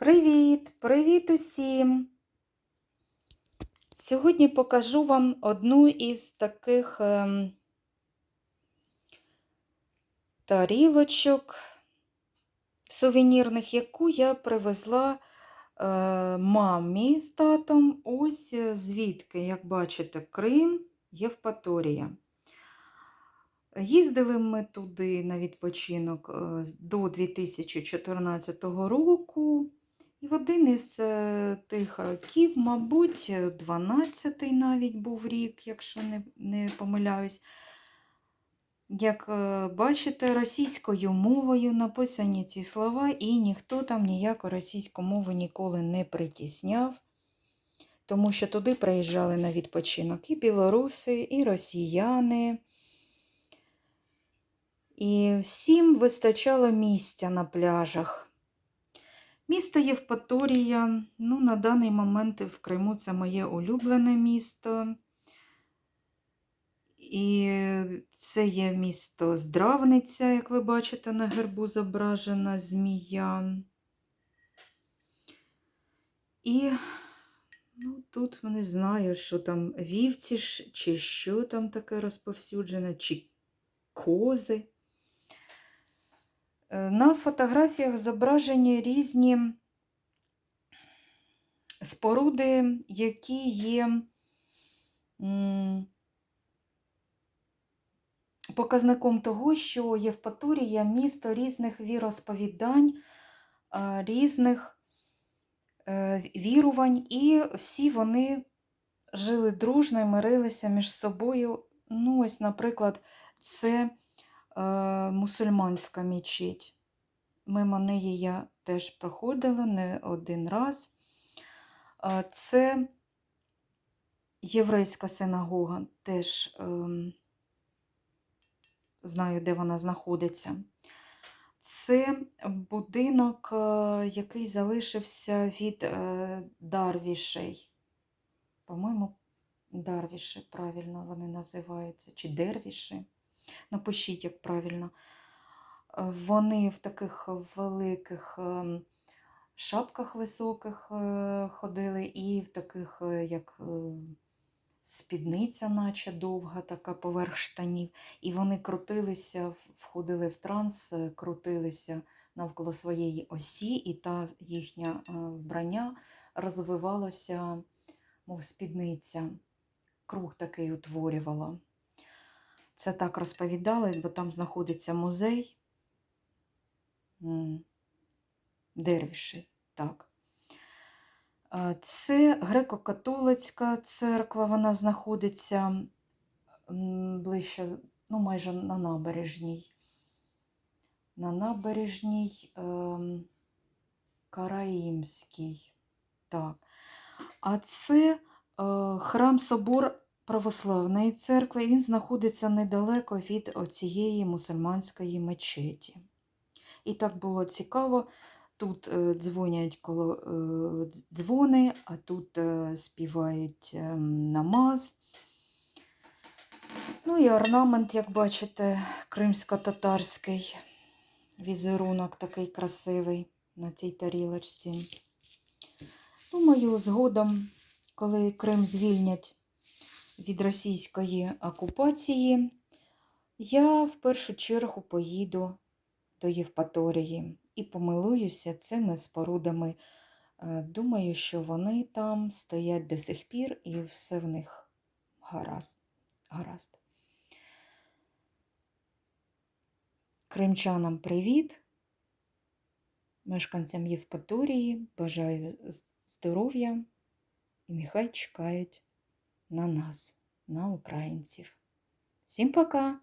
Привіт! Привіт усім! Сьогодні покажу вам одну із таких ем, тарілочок сувенірних, яку я привезла е, мамі з татом. Ось е, звідки, як бачите, Крим, Євпаторія. Їздили ми туди на відпочинок е, до 2014 року. І в один із е, тих років, мабуть, 12-й навіть був рік, якщо не, не помиляюсь. Як е, бачите, російською мовою написані ці слова, і ніхто там ніяку російську мову ніколи не притісняв, тому що туди приїжджали на відпочинок і білоруси, і росіяни. І всім вистачало місця на пляжах. Місто Євпаторія, ну, на даний момент в Криму це моє улюблене місто. І це є місто Здравниця, як ви бачите, на гербу зображена змія. І ну, тут не знаю, що там вівці чи що там таке розповсюджене, чи кози. Е, На фотографіях зображені різні споруди, які є показником того, що Євпаторія місто різних віросповідань, різних е, вірувань, і всі вони жили дружно і мирилися між собою. Ну, ось, наприклад, це е, мусульманська мечеть. Мимо неї я теж проходила не один раз. А, Це єврейська синагога, теж ем, знаю, де вона знаходиться. Це будинок, е, який залишився від е, Дарвішей. По-моєму, Дарвіші правильно вони називаються, чи Дервіші. Напишіть, як правильно. Е, Вони в таких великих ем, шапках високих е, ходили, і в таких, е, як спідниця, наче довга, така поверх штанів. І вони крутилися, входили в транс, крутилися навколо своєї осі, і та їхнє е, вбрання розвивалося, мов спідниця. Круг такий утворювало. Це так розповідали, бо там знаходиться музей. Дервіші, так. Е, Це греко-католицька церква, вона знаходиться ближче, ну, майже на набережній. На набережній ем, Караїмській. Так. А це е, храм собор Православної церкви. Він знаходиться недалеко від цієї мусульманської мечеті. І так було цікаво. Тут е, дзвонять коло е, дзвони, а тут е, співають е, намаз. Ну і орнамент, як бачите, кримсько-татарський візерунок такий красивий на цій тарілочці. Думаю, згодом, коли Крим звільнять від російської окупації, я в першу чергу поїду до Євпаторії і помилуюся цими спорудами. Е, Думаю, що вони там стоять до сих пір і все в них гаразд. гаразд. Кримчанам привіт! Мешканцям Євпаторії бажаю здоров'я і нехай чекають на нас, на українців. Всім пока!